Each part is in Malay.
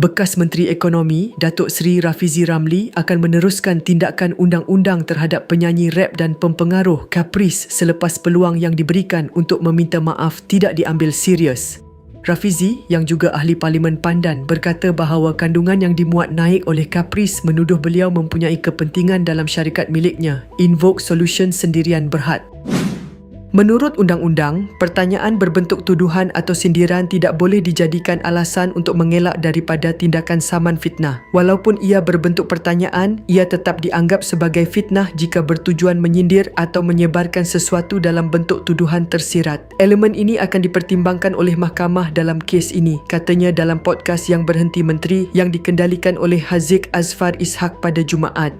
Bekas Menteri Ekonomi Datuk Seri Rafizi Ramli akan meneruskan tindakan undang-undang terhadap penyanyi rap dan pempengaruh Caprice selepas peluang yang diberikan untuk meminta maaf tidak diambil serius. Rafizi yang juga ahli Parlimen Pandan berkata bahawa kandungan yang dimuat naik oleh Caprice menuduh beliau mempunyai kepentingan dalam syarikat miliknya, Invoke Solution Sendirian Berhad. Menurut undang-undang, pertanyaan berbentuk tuduhan atau sindiran tidak boleh dijadikan alasan untuk mengelak daripada tindakan saman fitnah. Walaupun ia berbentuk pertanyaan, ia tetap dianggap sebagai fitnah jika bertujuan menyindir atau menyebarkan sesuatu dalam bentuk tuduhan tersirat. Elemen ini akan dipertimbangkan oleh mahkamah dalam kes ini, katanya dalam podcast yang berhenti menteri yang dikendalikan oleh Haziq Azfar Ishak pada Jumaat.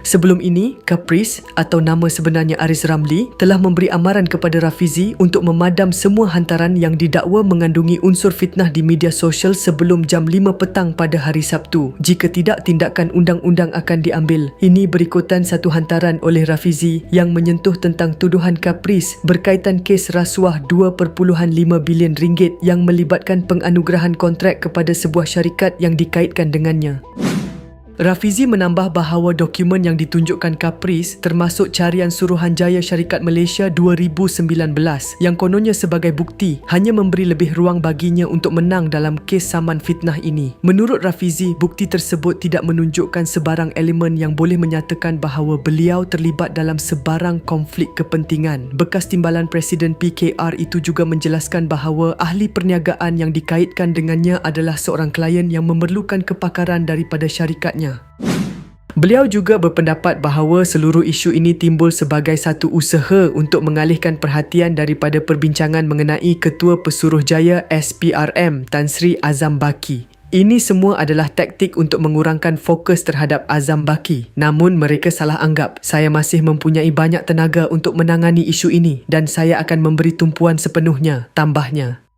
Sebelum ini, Caprice atau nama sebenarnya Aris Ramli telah memberi amaran kepada Rafizi untuk memadam semua hantaran yang didakwa mengandungi unsur fitnah di media sosial sebelum jam 5 petang pada hari Sabtu. Jika tidak, tindakan undang-undang akan diambil. Ini berikutan satu hantaran oleh Rafizi yang menyentuh tentang tuduhan Caprice berkaitan kes rasuah 2.5 bilion ringgit yang melibatkan penganugerahan kontrak kepada sebuah syarikat yang dikaitkan dengannya. Rafizi menambah bahawa dokumen yang ditunjukkan Caprice termasuk carian Suruhanjaya Syarikat Malaysia 2019 yang kononnya sebagai bukti hanya memberi lebih ruang baginya untuk menang dalam kes saman fitnah ini. Menurut Rafizi, bukti tersebut tidak menunjukkan sebarang elemen yang boleh menyatakan bahawa beliau terlibat dalam sebarang konflik kepentingan. Bekas timbalan Presiden PKR itu juga menjelaskan bahawa ahli perniagaan yang dikaitkan dengannya adalah seorang klien yang memerlukan kepakaran daripada syarikatnya. Beliau juga berpendapat bahawa seluruh isu ini timbul sebagai satu usaha untuk mengalihkan perhatian daripada perbincangan mengenai Ketua Pesuruhjaya SPRM Tan Sri Azam Baki. Ini semua adalah taktik untuk mengurangkan fokus terhadap Azam Baki. Namun mereka salah anggap. Saya masih mempunyai banyak tenaga untuk menangani isu ini dan saya akan memberi tumpuan sepenuhnya, tambahnya.